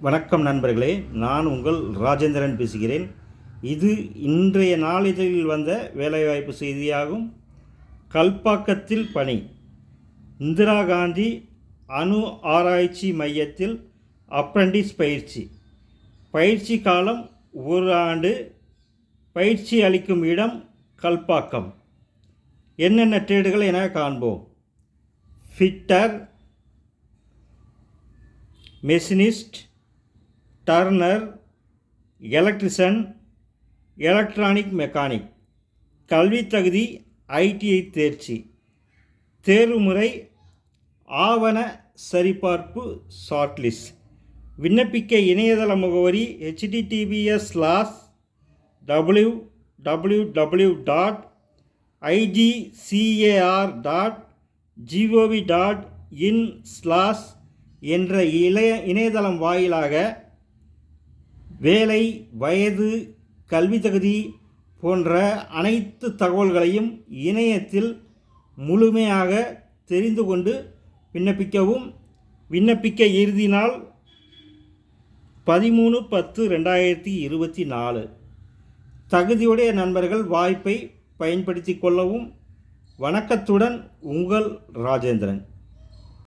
வணக்கம் நண்பர்களே நான் உங்கள் ராஜேந்திரன் பேசுகிறேன். இது இன்றைய நாளிதழில் வந்த வேலைவாய்ப்பு செய்தியாகும். கல்பாக்கத்தில் பணி. இந்திரா காந்தி அணு ஆராய்ச்சி மையத்தில் அப்ரண்டிஸ் பயிற்சி. பயிற்சி காலம் ஒரு ஆண்டு. பயிற்சி அளிக்கும் இடம் கல்பாக்கம். என்னென்ன ட்ரேடுகள் என காண்போம். Fitter machinist turner electrician electronic mechanic கல்வி தகுதி ஐடிஐ தேர்ச்சி. தேர்வு முறை ஆவண சரிபார்ப்பு ஷார்ட்லிஸ்ட் விண்ணப்பிக்க இணையதள முகவரி HTTPS slash W W W dot IGCAR dot GOV dot in slash என்ற இளைய இணையதளம் வாயிலாக வேலை வயது கல்வி தகுதி போன்ற அனைத்து தகவல்களையும் இணையத்தில் முழுமையாக தெரிந்து கொண்டு விண்ணப்பிக்கவும். விண்ணப்பிக்க இறுதி நாள் பதிமூணு பத்து ரெண்டாயிரத்தி இருபத்தி நாலு. தகுதியுடைய நண்பர்கள் வாய்ப்பை பயன்படுத்தி கொள்ளவும். வணக்கத்துடன் உங்கள் ராஜேந்திரன்.